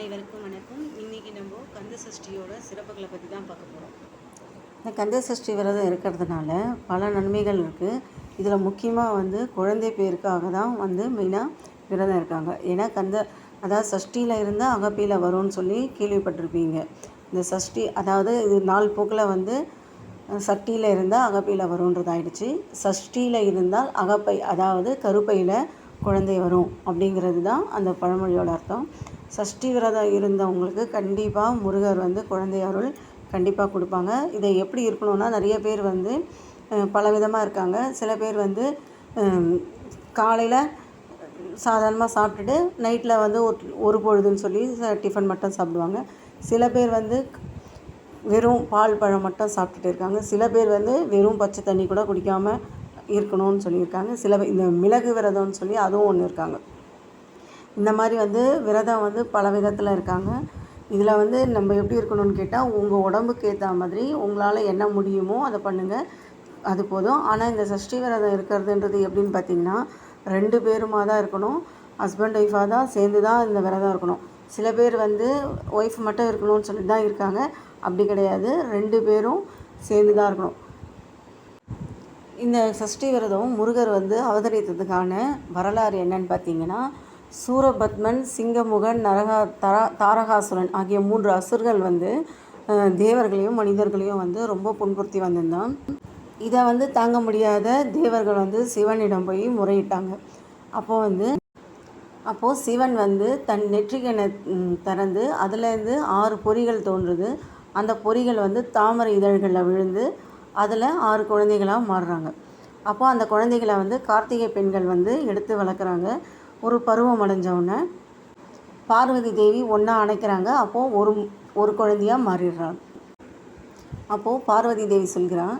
அனைவருக்கும் வணக்கம். இன்றைக்கி நம்ம கந்த சஷ்டியோட சிறப்புகளை பற்றி தான் பார்க்க போகிறோம் இந்த கந்த சஷ்டி விரதம் இருக்கிறதுனால பல நன்மைகள் இருக்குது இதில் முக்கியமாக வந்து குழந்தை பேருக்காக தான் வந்து மெயினாக விரதம் இருக்காங்க. ஏன்னா கந்த அதாவது சஷ்டியில் இருந்தால் அகப்பியில் வரும்னு சொல்லி கேள்விப்பட்டிருப்பீங்க. இந்த சஷ்டி அதாவது இது நாள் போக்கில் வந்து சட்டியில் இருந்தால் அகப்பையில் வரும்ன்றது ஆயிடுச்சு. சஷ்டியில் இருந்தால் அகப்பை அதாவது கருப்பையில் குழந்தை வரும் அப்படிங்கிறது தான் அந்த பழமொழியோட அர்த்தம். சஷ்டி விரதம் இருந்தவங்களுக்கு கண்டிப்பாக முருகர் வந்து குழந்தை அருள் கண்டிப்பாக கொடுப்பாங்க. இதை எப்படி இருக்கணும்னா நிறைய பேர் வந்து பல பலவிதமாக இருக்காங்க. சில பேர் வந்து காலையில் சாதாரணமாக சாப்பிட்டுட்டு நைட்டில் வந்து ஒரு ஒரு பொழுதுன்னு சொல்லி ச- டிஃபன் மட்டும் சாப்பிடுவாங்க. சில பேர் வந்து வெறும் பால் பழம் மட்டும் சாப்பிட்டுட்டு இருக்காங்க. சில பேர் வந்து வெறும் பச்சை தண்ணி கூட குடிக்காமல் இருக்கணும்னு சொல்லியிருக்காங்க. சில இந்த மிளகு விரதம்னு சொல்லி அதுவும் ஒன்று இருக்காங்க. இந்த மாதிரி வந்து விரதம் வந்து பல விதத்தில் இருக்காங்க. இதில் வந்து நம்ம எப்படி இருக்கணும்னு கேட்டால் உங்கள் உடம்புக்கு ஏற்ற மாதிரி உங்களால் என்ன முடியுமோ அதை பண்ணுங்கள் அது போதும். ஆனால் இந்த சஷ்டி விரதம் இருக்கிறதுன்றது எப்படின்னு பார்த்தீங்கன்னா ரெண்டு பேருமாக தான் இருக்கணும். ஹஸ்பண்ட் ஒய்ஃபாக தான் சேர்ந்து தான் இந்த விரதம் இருக்கணும். சில பேர் வந்து ஒய்ஃப் மட்டும் இருக்கணும்னு சொல்லி தான் இருக்காங்க. அப்படி கிடையாது. ரெண்டு பேரும் சேர்ந்து தான் இருக்கணும். இந்த சஷ்டி விரதம் முருகர் வந்து அவதரித்ததுக்கான வரலாறு என்னன்னு பார்த்தீங்கன்னா சூரபத்மன் சிங்கமுகன் நரகா தரா தாரகாசுரன் ஆகிய மூன்று அசுர்கள் வந்து தேவர்களையும் மனிதர்களையும் வந்து ரொம்ப புண்படுத்தி வந்திருந்தான். இதை வந்து தாங்க முடியாத தேவர்கள் வந்து சிவனிடம் போய் முறையிட்டாங்க. அப்போது வந்து அப்போது சிவன் வந்து தன் நெற்றிகனை திறந்து அதுலேருந்து ஆறு பொறிகள் தோன்றுது. அந்த பொறிகள் வந்து தாமரை இதழ்களில் விழுந்து அதில் ஆறு குழந்தைகளாக மாறுறாங்க. அப்போது அந்த குழந்தைகளை வந்து கார்த்திகை பெண்கள் வந்து எடுத்து வளர்க்குறாங்க. ஒரு பருவம் அடைஞ்சவுடனே பார்வதி தேவி ஒன்றா அணைக்கிறாங்க. அப்போது ஒரு ஒரு குழந்தையாக மாறிடுறாள். அப்போது பார்வதி தேவி சொல்கிறான்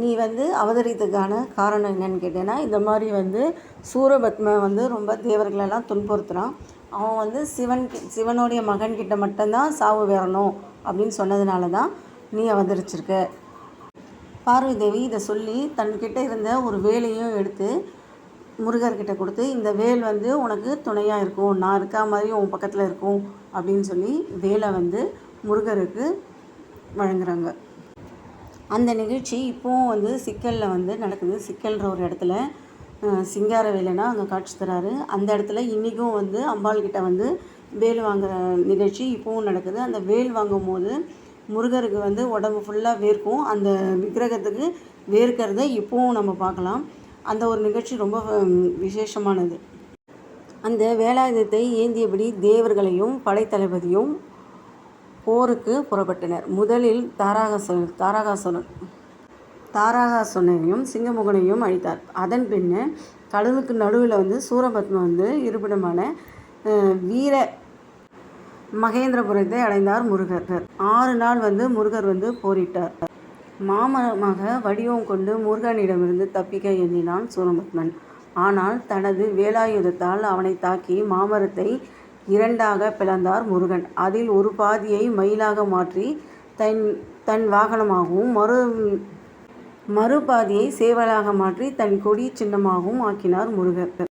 நீ வந்து அவதரித்ததுக்கான காரணம் என்னன்னு கேட்டேன்னா இந்த மாதிரி வந்து சூரபத்ம வந்து ரொம்ப தேவர்களெல்லாம் துன்புறுத்துகிறான் அவன் வந்து சிவன் சிவனுடைய மகன்கிட்ட மட்டும்தான் சாவு வரணும் அப்படின்னு சொன்னதுனால தான் நீ அவதரிச்சிருக்க. பார்வதி தேவி இதை சொல்லி தன்கிட்ட இருந்த ஒரு வேலையும் எடுத்து முருகர்கிட்ட கொடுத்து இந்த வேல் வந்து உனக்கு துணையாக இருக்கும். நான் இருக்கா மாதிரி உன் பக்கத்தில் இருக்கும். அப்படின்னு சொல்லி வேலை வந்து முருகருக்கு வழங்குறாங்க. அந்த நிகழ்ச்சி இப்போவும் வந்து சிக்கலில் வந்து நடக்குது. சிக்கல்ன்ற ஒரு இடத்துல சிங்கார வேலைனா அங்கே காட்சி தராரு. அந்த இடத்துல இன்றைக்கும் வந்து அம்பாள் கிட்ட வந்து வேல் வாங்குற நிகழ்ச்சி இப்போவும் நடக்குது. அந்த வேல் வாங்கும் போது முருகருக்கு வந்து உடம்பு ஃபுல்லாக வேர்க்கும். அந்த விக்கிரகத்துக்கு வேர்க்கிறத இப்போவும் நம்ம பார்க்கலாம். அந்த ஒரு நிகழ்ச்சி ரொம்ப விசேஷமானது. அந்த வேலாயுதத்தை ஏந்தியபடி தேவர்களையும் படைத்தளபதியும் போருக்கு புறப்பட்டனர். முதலில் தாராகாசுரன் தாராகாசுரன் தாராகாசுரனையும் சிங்கமுகனையும் அழித்தார். அதன் பின்ன கடலுக்கு நடுவில் வந்து சூரபத்மன் வந்து இருப்பிடமான வீர மகேந்திரபுரத்தை அடைந்தார் முருகர். ஆறு நாள் வந்து முருகர் வந்து போரிட்டார். மாமரமாக வடிவம் கொண்டு முருகனிடமிருந்து தப்பிக்க எண்ணினான் சூரபத்மன் ஆனால் தனது வேலாயுதத்தால் அவனை தாக்கி மாமரத்தை இரண்டாக பிளந்தார் முருகன். அதில் ஒரு பாதியை மயிலாக மாற்றி தன் தன் வாகனமாகவும் மறு மறுபாதியை சேவலாக மாற்றி தன் கொடி சின்னமாகவும் ஆக்கினார் முருகர்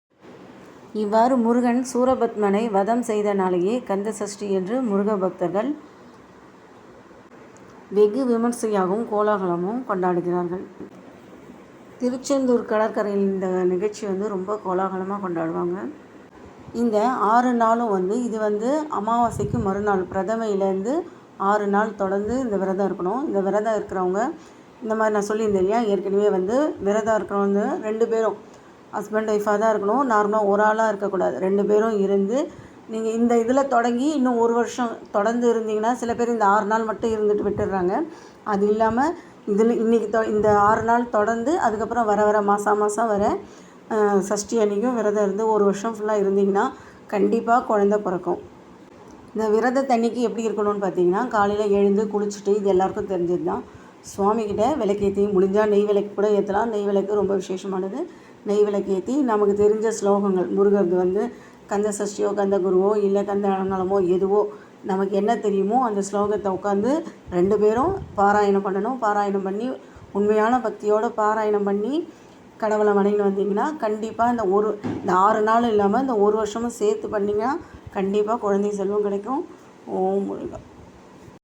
இவ்வாறு முருகன் சூரபத்மனை வதம் செய்த நாளையே கந்த சஷ்டி என்று முருக பக்தர்கள் வெகு விமர்சையாகவும் கோலாகலமும் கொண்டாடுகிறார்கள். திருச்செந்தூர் கடற்கரையில் இந்த நிகழ்ச்சி வந்து ரொம்ப கோலாகலமாக கொண்டாடுவாங்க. இந்த ஆறு நாளும் வந்து இது வந்து அமாவாசைக்கு மறுநாள் பிரதமையிலேருந்து ஆறு நாள் தொடர்ந்து இந்த விரதம் இருக்கணும். இந்த விரதம் இருக்கிறவங்க இந்த மாதிரி நான் சொல்லியிருந்தேன் இல்லையா ஏற்கனவே வந்து விரதம் இருக்கிறவங்க ரெண்டு பேரும் ஹஸ்பண்ட் ஒய்ஃபாக தான் இருக்கணும். நார்மலாக ஒரு ஆளாக இருக்கக்கூடாது. ரெண்டு பேரும் இருந்து நீங்கள் இந்த இதில் தொடங்கி இன்னும் ஒரு வருஷம் தொடர்ந்து இருந்தீங்கன்னா சில பேர் இந்த ஆறு நாள் மட்டும் இருந்துட்டு விட்டுடுறாங்க. அது இல்லாமல் இதில் இன்றைக்கி தொ இந்த ஆறு நாள் தொடர்ந்து அதுக்கப்புறம் வர வர மாதம் மாதம் வர சஷ்டி அன்றைக்கும் விரதம் இருந்து ஒரு வருஷம் ஃபுல்லாக இருந்தீங்கன்னா கண்டிப்பாக குழந்த பிறக்கும். இந்த விரத தண்ணிக்கு எப்படி இருக்கணும்னு பார்த்தீங்கன்னா காலையில் எழுந்து குளிச்சுட்டு இது எல்லாருக்கும் தெரிஞ்சது தான் சுவாமிக்கிட்ட விளக்கேற்றி முடிஞ்சால் நெய் விளக்கு கூட ஏற்றலாம் நெய் விளக்கு ரொம்ப விசேஷமானது. நெய் விளக்கு ஏற்றி நமக்கு தெரிஞ்ச ஸ்லோகங்கள் முருகருக்கு வந்து கந்த சஷ்டியோ கந்த குருவோ இல்லை கந்த அலங்காலமோ எதுவோ நமக்கு என்ன தெரியுமோ அந்த ஸ்லோகத்தை உட்காந்து ரெண்டு பேரும் பாராயணம் பண்ணணும். பாராயணம் பண்ணி உண்மையான பக்தியோடு பாராயணம் பண்ணி கடவுளை வணங்கின்னு வந்தீங்கன்னா கண்டிப்பாக இந்த ஒரு இந்த ஆறு நாள் இல்லாமல் இந்த ஒரு வருஷமும் சேர்த்து பண்ணிங்கன்னா கண்டிப்பாக குழந்தை செல்வம் கிடைக்கும். ஓம் முருகா.